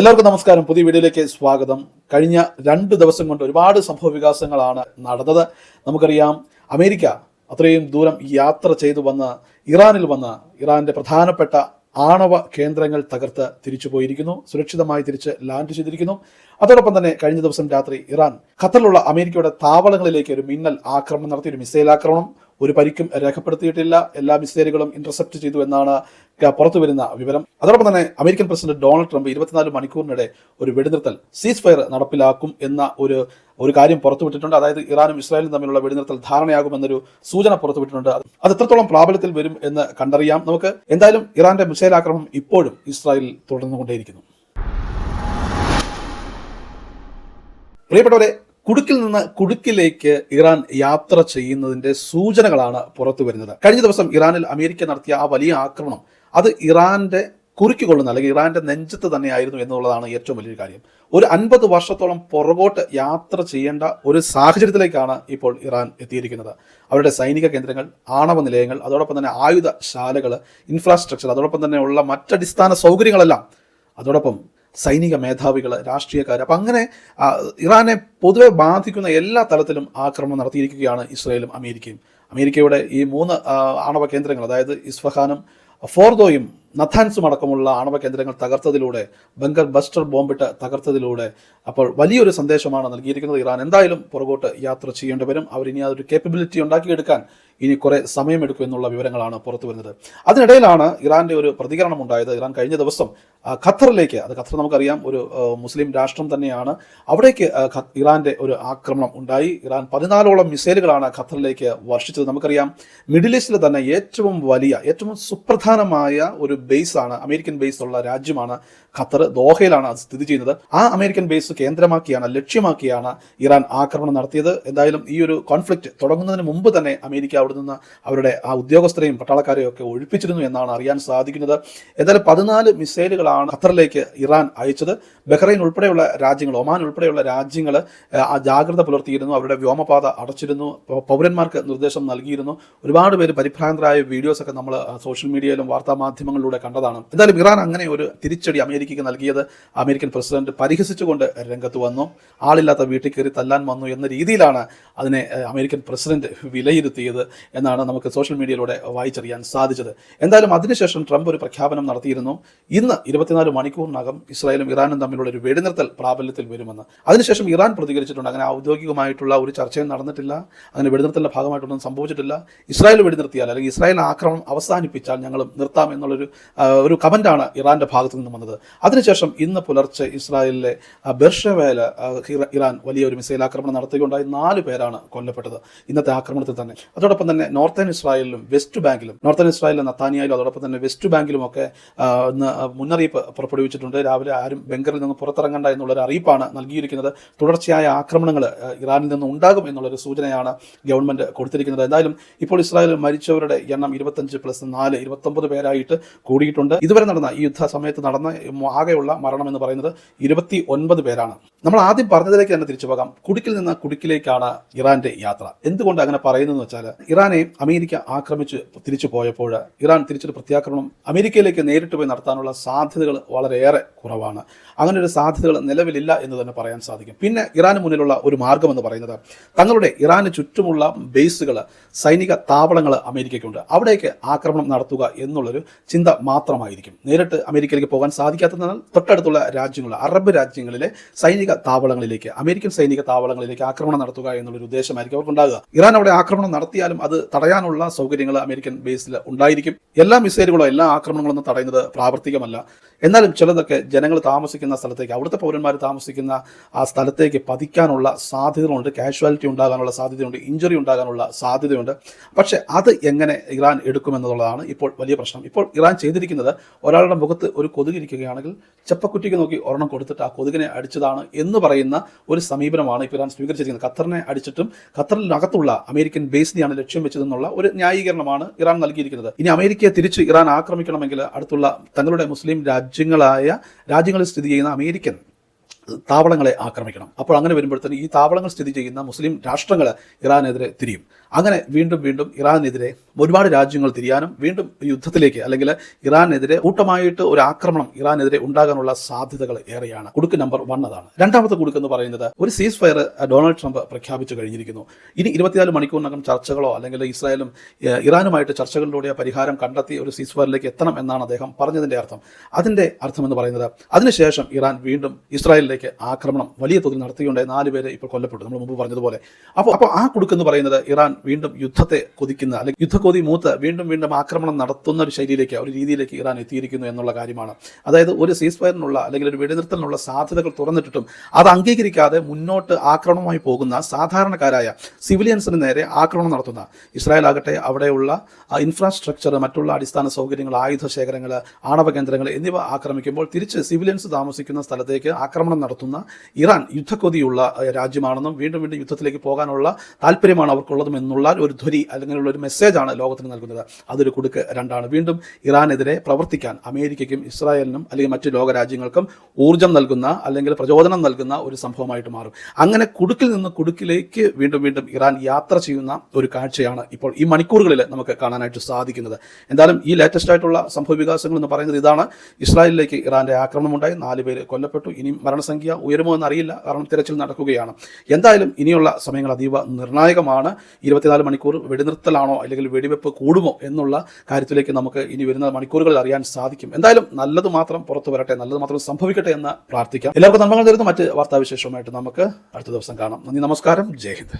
എല്ലാവർക്കും നമസ്കാരം. പുതിയ വീഡിയോയിലേക്ക് സ്വാഗതം. കഴിഞ്ഞ രണ്ട് ദിവസം കൊണ്ട് ഒരുപാട് സംഭവ വികാസങ്ങളാണ് നടന്നത്. നമുക്കറിയാം അമേരിക്ക അത്രയും ദൂരം യാത്ര ചെയ്തു വന്ന് ഇറാനിൽ വന്ന് ഇറാന്റെ പ്രധാനപ്പെട്ട ആണവ കേന്ദ്രങ്ങൾ തകർത്ത് തിരിച്ചു പോയിരിക്കുന്നു. സുരക്ഷിതമായി തിരിച്ച് ലാൻഡ് ചെയ്തിരിക്കുന്നു. അതോടൊപ്പം തന്നെ കഴിഞ്ഞ ദിവസം രാത്രി ഇറാൻ ഖത്തറിലുള്ള അമേരിക്കയുടെ താവളങ്ങളിലേക്ക് ഒരു മിന്നൽ ആക്രമണം നടത്തി ഒരു മിസൈൽ ആക്രമണം. ഒരു പരിക്കും രേഖപ്പെടുത്തിയിട്ടില്ല. എല്ലാ മിസൈലുകളും ഇന്റർസെപ്റ്റ് ചെയ്തു എന്നാണ് പുറത്തു വരുന്ന വിവരം. അതോടൊപ്പം തന്നെ അമേരിക്കൻ പ്രസിഡന്റ് ഡൊണാൾഡ് ട്രംപ് ഇരുപത്തിനാല് മണിക്കൂറിനിടെ ഒരു വെടിനിർത്തൽ സീസ് ഫയർ നടപ്പിലാക്കും എന്ന ഒരു ഒരു കാര്യം പുറത്തുവിട്ടിട്ടുണ്ട് അതായത് ഇറാനും ഇസ്രായേലും തമ്മിലുള്ള വെടിനിർത്തൽ ധാരണയാകുമെന്നൊരു സൂചന പുറത്തുവിട്ടിട്ടുണ്ട് അത് എത്രത്തോളം പ്രാബല്യത്തിൽ വരും എന്ന് കണ്ടറിയാം. നമുക്ക് എന്തായാലും ഇറാന്റെ മിസൈൽ ആക്രമണം ഇപ്പോഴും ഇസ്രായേലിൽ തുടർന്നുകൊണ്ടേയിരിക്കുന്നു. പ്രിയപ്പെട്ടവരെ കുടുക്കിൽ നിന്ന് കുടുക്കിലേക്ക് ഇറാൻ യാത്ര ചെയ്യുന്നതിന്റെ സൂചനകളാണ് പുറത്തു വരുന്നത്. കഴിഞ്ഞ ദിവസം ഇറാനിൽ അമേരിക്ക നടത്തിയ ആ വലിയ ആക്രമണം അത് ഇറാന്റെ കുറുക്കിക്കൊള്ളുന്ന അല്ലെങ്കിൽ ഇറാന്റെ നെഞ്ചത്ത് തന്നെയായിരുന്നു എന്നുള്ളതാണ് ഏറ്റവും വലിയൊരു കാര്യം. ഒരു അൻപത് വർഷത്തോളം പുറകോട്ട് യാത്ര ചെയ്യേണ്ട ഒരു സാഹചര്യത്തിലേക്കാണ് ഇപ്പോൾ ഇറാൻ എത്തിയിരിക്കുന്നത്. അവരുടെ സൈനിക കേന്ദ്രങ്ങൾ ആണവ നിലയങ്ങൾ അതോടൊപ്പം തന്നെ ആയുധശാലകൾ ഇൻഫ്രാസ്ട്രക്ചർ അതോടൊപ്പം തന്നെ ഉള്ള മറ്റടിസ്ഥാന സൗകര്യങ്ങളെല്ലാം അതോടൊപ്പം സൈനിക മേധാവികൾ രാഷ്ട്രീയക്കാർ അപ്പം അങ്ങനെ ഇറാനെ പൊതുവെ ബാധിക്കുന്ന എല്ലാ തലത്തിലും ആക്രമണം നടത്തിയിരിക്കുകയാണ് ഇസ്രയേലും അമേരിക്കയും. അമേരിക്കയുടെ ഈ മൂന്ന് ആണവ കേന്ദ്രങ്ങൾ അതായത് ഇസ്ഫഹാനും ഫോർദോയും നഥാൻസും അടക്കമുള്ള ആണവ കേന്ദ്രങ്ങൾ തകർത്തതിലൂടെ ബംഗർ ബസ്റ്റർ ബോംബിട്ട് തകർത്തതിലൂടെ അപ്പോൾ വലിയൊരു സന്ദേശമാണ് നൽകിയിരിക്കുന്നത് ഇറാൻ. എന്തായാലും പുറകോട്ട് യാത്ര ചെയ്യേണ്ടി വരും. അവർ അതൊരു കേപ്പബിലിറ്റി ഉണ്ടാക്കിയെടുക്കാൻ ഇനി കുറെ സമയമെടുക്കും എന്നുള്ള വിവരങ്ങളാണ് പുറത്തു വരുന്നത്. അതിനിടയിലാണ് ഇറാന്റെ ഒരു പ്രതികരണം ഉണ്ടായത് ഇറാൻ കഴിഞ്ഞ ദിവസം ഖത്തറിലേക്ക് അത് ഖത്തർ നമുക്കറിയാം ഒരു മുസ്ലിം രാഷ്ട്രം തന്നെയാണ്. അവിടേക്ക് ഇറാന്റെ ഒരു ആക്രമണം ഉണ്ടായി. ഇറാൻ പതിനാലോളം മിസൈലുകളാണ് ഖത്തറിലേക്ക് വർഷിച്ചത്. നമുക്കറിയാം മിഡിൽ ഈസ്റ്റിൽ തന്നെ ഏറ്റവും വലിയ ഏറ്റവും സുപ്രധാനമായ ഒരു ബേസ് ആണ് അമേരിക്കൻ ബേസ് ഉള്ള രാജ്യമാണ് ഖത്തർ. ദോഹയിലാണ് അത് സ്ഥിതി ചെയ്യുന്നത്. ആ അമേരിക്കൻ ബേസ് കേന്ദ്രമാക്കിയാണ് ലക്ഷ്യമാക്കിയാണ് ഇറാൻ ആക്രമണം നടത്തിയത്. എന്തായാലും ഈ ഒരു കോൺഫ്ലിക്റ്റ് തുടങ്ങുന്നതിന് മുമ്പ് തന്നെ അമേരിക്ക അവിടെ നിന്ന് അവരുടെ ആ ഉദ്യോഗസ്ഥരെയും പട്ടാളക്കാരെയും ഒക്കെ ഒഴിപ്പിച്ചിരുന്നു എന്നാണ് അറിയാൻ സാധിക്കുന്നത്. എന്തായാലും പതിനാല് മിസൈലുകളാണ് ഖത്തറിലേക്ക് ഇറാൻ അയച്ചത്. ബഹ്റൈൻ ഉൾപ്പെടെയുള്ള രാജ്യങ്ങൾ ഒമാൻ ഉൾപ്പെടെയുള്ള രാജ്യങ്ങൾ ആ ജാഗ്രത പുലർത്തിയിരുന്നു. അവരുടെ വ്യോമപാത അടച്ചിരുന്നു. പൗരന്മാർക്ക് നിർദ്ദേശം നൽകിയിരുന്നു. ഒരുപാട് പേര് പരിഭ്രാന്തരായ വീഡിയോസ് ഒക്കെ നമ്മൾ സോഷ്യൽ മീഡിയയിലും വാർത്താ മാധ്യമങ്ങളിലൂടെ കണ്ടതാണ്. എന്തായാലും ഇറാൻ അങ്ങനെ ഒരു തിരിച്ചടി അമേരിക്കയ്ക്ക് നൽകിയത് അമേരിക്കൻ പ്രസിഡന്റ് പരിഹസിച്ചുകൊണ്ട് രംഗത്ത് വന്നു. ആളില്ലാത്ത വീട്ടിൽ കയറി തല്ലാൻ വന്നു എന്ന രീതിയിലാണ് അതിനെ അമേരിക്കൻ പ്രസിഡന്റ് വിലയിരുത്തിയത്. എന്നാണ് നമുക്ക് സോഷ്യൽ മീഡിയയിലൂടെ വായിച്ചറിയാൻ സാധിച്ചത്. എന്തായാലും അതിനുശേഷം ട്രംപ് ഒരു പ്രഖ്യാപനം നടത്തിയിരുന്നു. ഇന്ന് ഇരുപത്തിനാല് മണിക്കൂറിനകം ഇസ്രായേലും ഇറാനും തമ്മിലുള്ള ഒരു വെടിനിർത്തൽ പ്രാബല്യത്തിൽ വരുമെന്ന്. അതിനുശേഷം ഇറാൻ പ്രതികരിച്ചിട്ടുണ്ട്. അങ്ങനെ ഔദ്യോഗികമായിട്ടുള്ള ഒരു ചർച്ചയും നടന്നിട്ടില്ല. അങ്ങനെ വെടിനിർത്തലിന്റെ ഭാഗമായിട്ടൊന്നും സംഭവിച്ചിട്ടില്ല. ഇസ്രായേൽ വെടിനിർത്തിയാൽ അല്ലെങ്കിൽ ഇസ്രായേൽ ആക്രമണം അവസാനിപ്പിച്ചാൽ ഞങ്ങൾ നിർത്താം എന്നുള്ളൊരു ഒരു കമന്റാണ് ഇറാന്റെ ഭാഗത്തു നിന്നും വന്നത്. അതിനുശേഷം ഇന്ന് പുലർച്ചെ ഇസ്രായേലിലെ ആ, ബെർഷവേല ഇറാൻ വലിയൊരു മിസൈൽ ആക്രമണം നടത്തുകയുണ്ടായി. നാല് പേരാണ് കൊല്ലപ്പെട്ടത് ഇന്നത്തെ ആക്രമണത്തിൽ തന്നെ. അതോടൊപ്പം തന്നെ നോർത്തേൺ ഇസ്രായേലിലും വെസ്റ്റ് ബാങ്കിലും നോർത്തേൺ ഇസ്രായേലിലെ നത്താനിയായാലും അതോടൊപ്പം തന്നെ വെസ്റ്റ് ബാങ്കിലും ഒക്കെ ഇന്ന് മുന്നറിയിപ്പ് പുറപ്പെടുവിച്ചിട്ടുണ്ട്. രാവിലെ ആരും ബംഗറിൽ നിന്ന് പുറത്തിറങ്ങണ്ട എന്നുള്ളൊരു അറിയിപ്പാണ് നൽകിയിരിക്കുന്നത്. തുടർച്ചയായ ആക്രമണങ്ങൾ ഇറാനിൽ നിന്ന് ഉണ്ടാകും എന്നുള്ളൊരു സൂചനയാണ് ഗവൺമെന്റ് കൊടുത്തിരിക്കുന്നത്. എന്തായാലും ഇപ്പോൾ ഇസ്രായേലിൽ മരിച്ചവരുടെ എണ്ണം ഇരുപത്തഞ്ച് പ്ലസ് നാല് ഇരുപത്തൊമ്പത് പേരായിട്ട് കൂടിയിട്ടുണ്ട്. ഇതുവരെ നടന്ന ഈ യുദ്ധ സമയത്ത് നടന്ന ആകെയുള്ള മരണം എന്ന് പറയുന്നത് ഇരുപത്തി ഒൻപത് പേരാണ്. നമ്മൾ ആദ്യം പറഞ്ഞതിലേക്ക് തന്നെ തിരിച്ചു പോകാം. കുടുക്കിൽ നിന്ന് കുടുക്കിലേക്കാണ് ഇറാന്റെ യാത്ര. എന്തുകൊണ്ട് അങ്ങനെ പറയുന്നത് എന്ന് വെച്ചാൽ ഇറാനെ അമേരിക്ക ആക്രമിച്ച് തിരിച്ചു പോയപ്പോൾ ഇറാൻ തിരിച്ചൊരു പ്രത്യാക്രമണം അമേരിക്കയിലേക്ക് നേരിട്ട് പോയി നടത്താനുള്ള സാധ്യതകൾ വളരെയേറെ കുറവാണ്. അങ്ങനെ ഒരു സാധ്യതകൾ നിലവിലില്ല എന്ന് തന്നെ പറയാൻ സാധിക്കും. പിന്നെ ഇറാന് മുന്നിലുള്ള ഒരു മാർഗം എന്ന് പറയുന്നത് തങ്ങളുടെ ഇറാന് ചുറ്റുമുള്ള ബേസുകൾ സൈനിക താവളങ്ങൾ അമേരിക്കയ്ക്കുണ്ട്. അവിടേക്ക് ആക്രമണം നടത്തുക എന്നുള്ളൊരു ചിന്ത മാത്രമായിരിക്കും. നേരിട്ട് അമേരിക്കയിലേക്ക് പോകാൻ സാധിക്കാത്തതിനാൽ തൊട്ടടുത്തുള്ള രാജ്യങ്ങൾ അറബ് രാജ്യങ്ങളിലെ സൈനിക താവളങ്ങളിലേക്ക് അമേരിക്കൻ സൈനിക താവളങ്ങളിലേക്ക് ആക്രമണം നടത്തുക എന്നുള്ളൊരു ഉദ്ദേശമായിരിക്കും അവർക്കുണ്ടാകുക ഇറാൻ അവിടെ ആക്രമണം നടത്തിയാലും അത് തടയാനുള്ള സൗകര്യങ്ങൾ അമേരിക്കൻ ബേസിൽ ഉണ്ടായിരിക്കും. എല്ലാ മിസൈലുകളോ എല്ലാ ആക്രമണങ്ങളൊന്നും തടയുന്നത് പ്രാവർത്തികമല്ല. എന്നാലും ചിലതൊക്കെ ജനങ്ങൾ താമസിക്കുന്ന സ്ഥലത്തേക്ക് അവിടുത്തെ പൗരന്മാർ താമസിക്കുന്ന ആ സ്ഥലത്തേക്ക് പതിക്കാനുള്ള സാധ്യതകളുണ്ട്. കാഷ്വാലിറ്റി ഉണ്ടാകാനുള്ള സാധ്യതയുണ്ട്. ഇഞ്ചുറി ഉണ്ടാകാനുള്ള സാധ്യതയുണ്ട്. പക്ഷെ അത് എങ്ങനെ ഇറാൻ എടുക്കുമെന്നുള്ളതാണ് ഇപ്പോൾ വലിയ പ്രശ്നം. ഇപ്പോൾ ഇറാൻ ചെയ്തിരിക്കുന്നത് ഒരാളുടെ മുഖത്ത് ഒരു കൊതുക് ഇരിക്കുകയാണെങ്കിൽ ചെപ്പക്കുറ്റിക്ക് നോക്കി ഒരെണ്ണം കൊടുത്തിട്ട് ആ കൊതുകിനെ അടിച്ചതാണ് എന്ന് പറയുന്ന ഒരു സമീപനമാണ് ഇപ്പോൾ ഇറാൻ സ്വീകരിച്ചിരിക്കുന്നത്. ഖത്തറിനെ അടിച്ചിട്ടും ഖത്തറിനകത്തുള്ള അമേരിക്കൻ ബേസിനെയാണ് ലക്ഷ്യം വെച്ചതെന്നുള്ള ഒരു ന്യായീകരണമാണ് ഇറാൻ നൽകിയിരിക്കുന്നത്. ഇനി അമേരിക്കയെ തിരിച്ച് ഇറാൻ ആക്രമിക്കണമെങ്കിൽ അടുത്തുള്ള തങ്ങളുടെ മുസ്ലിം രാജ്യങ്ങളായ രാജ്യങ്ങളിൽ സ്ഥിതി ചെയ്യുന്ന അമേരിക്കൻ താവളങ്ങളെ ആക്രമിക്കണം. അപ്പോൾ അങ്ങനെ വരുമ്പോഴത്തേന് ഈ താവളങ്ങൾ സ്ഥിതി ചെയ്യുന്ന മുസ്ലിം രാഷ്ട്രങ്ങൾ ഇറാനെതിരെ തിരിയും. അങ്ങനെ വീണ്ടും വീണ്ടും ഇറാനെതിരെ ഒരുപാട് രാജ്യങ്ങൾ തിരിയാനും വീണ്ടും യുദ്ധത്തിലേക്ക് അല്ലെങ്കിൽ ഇറാനെതിരെ കൂട്ടമായിട്ട് ഒരു ആക്രമണം ഇറാനെതിരെ ഉണ്ടാകാനുള്ള സാധ്യതകൾ ഏറെയാണ്. കുടുക്ക് നമ്പർ വൺ അതാണ്. രണ്ടാമത്തെ കുടുക്ക് എന്ന് പറയുന്നത് ഒരു സീസ് ഫയർ ഡൊണാൾഡ് ട്രംപ് പ്രഖ്യാപിച്ചു കഴിഞ്ഞിരിക്കുന്നു. ഇനി ഇരുപത്തിനാല് മണിക്കൂറിനകം ചർച്ചകളോ അല്ലെങ്കിൽ ഇസ്രായേലും ഇറാനുമായിട്ട് ചർച്ചകളിലൂടെ പരിഹാരം കണ്ടെത്തി ഒരു സീസ് ഫയറിലേക്ക് എത്തണം എന്നാണ് അദ്ദേഹം പറഞ്ഞതിന്റെ അർത്ഥം. അതിന്റെ അർത്ഥം എന്ന് പറയുന്നത് അതിനുശേഷം ഇറാൻ വീണ്ടും ഇസ്രായേലിലേക്ക് ആക്രമണം വലിയ തോതിൽ നടത്തിയുണ്ടായി നാല് പേര് ഇപ്പോൾ കൊല്ലപ്പെട്ടു. നമ്മൾ മുമ്പ് പറഞ്ഞതുപോലെ. അപ്പോൾ അപ്പോൾ ആ കുടുക്കെന്ന് പറയുന്നത് ഇറാൻ വീണ്ടും യുദ്ധത്തെ കൊതിക്കുന്ന അല്ലെങ്കിൽ യുദ്ധക്കൊതി മൂത്ത് വീണ്ടും വീണ്ടും ആക്രമണം നടത്തുന്ന ഒരു ശൈലിയിലേക്ക് ഒരു രീതിയിലേക്ക് ഇറാൻ എത്തിയിരിക്കുന്നു എന്നുള്ള കാര്യമാണ്. അതായത് ഒരു സീസ് ഫയറിനുള്ള അല്ലെങ്കിൽ ഒരു വെടിനിർത്തലിനുള്ള സാധ്യതകൾ തുറന്നിട്ടിട്ടും അത് അംഗീകരിക്കാതെ മുന്നോട്ട് ആക്രമണമായി പോകുന്ന സാധാരണക്കാരായ സിവിലിയൻസിന് നേരെ ആക്രമണം നടത്തുന്ന ഇസ്രായേൽ ആകട്ടെ അവിടെയുള്ള ഇൻഫ്രാസ്ട്രക്ചർ മറ്റുള്ള അടിസ്ഥാന സൗകര്യങ്ങൾ ആയുധ ശേഖരങ്ങൾ ആണവ കേന്ദ്രങ്ങൾ എന്നിവ ആക്രമിക്കുമ്പോൾ തിരിച്ച് സിവിലിയൻസ് താമസിക്കുന്ന സ്ഥലത്തേക്ക് ആക്രമണം നടത്തുന്ന ഇറാൻ യുദ്ധക്കൊതിയുള്ള രാജ്യമാണെന്നും വീണ്ടും വീണ്ടും യുദ്ധത്തിലേക്ക് പോകാനുള്ള താല്പര്യമാണ് അവർക്കുള്ളതും എന്നുള്ള ഒരു ധ്വരി അല്ലെങ്കിൽ ഒരു മെസ്സേജാണ് ലോകത്തിന് നൽകുന്നത്. അതൊരു കുടുക്ക് രണ്ടാണ്. വീണ്ടും ഇറാനെതിരെ പ്രവർത്തിക്കാൻ അമേരിക്കയ്ക്കും ഇസ്രായേലിനും അല്ലെങ്കിൽ മറ്റു ലോകരാജ്യങ്ങൾക്കും ഊർജം നൽകുന്ന അല്ലെങ്കിൽ പ്രചോദനം നൽകുന്ന ഒരു സംഭവമായിട്ട് മാറും. അങ്ങനെ കുടുക്കിൽ നിന്ന് കുടുക്കിലേക്ക് വീണ്ടും വീണ്ടും ഇറാൻ യാത്ര ചെയ്യുന്ന ഒരു കാഴ്ചയാണ് ഇപ്പോൾ ഈ മണിക്കൂറുകളിൽ നമുക്ക് കാണാനായിട്ട് സാധിക്കുന്നത്. എന്തായാലും ഈ ലേറ്റസ്റ്റ് ആയിട്ടുള്ള സംഭവ വികാസങ്ങൾ എന്ന് പറയുന്നത് ഇതാണ്. ഇസ്രായേലിലേക്ക് ഇറാന്റെ ആക്രമണം ഉണ്ടായി നാല് പേര് കൊല്ലപ്പെട്ടു. ഇനി മരണസംഖ്യ ഉയരുമോ എന്നറിയില്ല. കാരണം തിരച്ചിൽ നടക്കുകയാണ്. എന്തായാലും ഇനിയുള്ള സമയങ്ങൾ അതീവ നിർണായകമാണ്. ഇരുപത്തിനാല് മണിക്കൂർ വെടിനിർത്തലാണോ അല്ലെങ്കിൽ വെടിവെപ്പ് കൂടുമോ എന്നുള്ള കാര്യത്തിലേക്ക് നമുക്ക് ഇനി വരുന്ന മണിക്കൂറുകളിൽ അറിയാൻ സാധിക്കും. എന്തായാലും നല്ലത് മാത്രം പുറത്തു വരട്ടെ നല്ലത് മാത്രം സംഭവിക്കട്ടെ എന്ന് പ്രാർത്ഥിക്കാം. എല്ലാവർക്കും നന്മകൾ തരുന്ന മറ്റ് വാർത്താവിശേഷവുമായിട്ട് നമുക്ക് അടുത്ത ദിവസം കാണാം. നന്ദി നമസ്കാരം. ജയ് ഹിന്ദ്.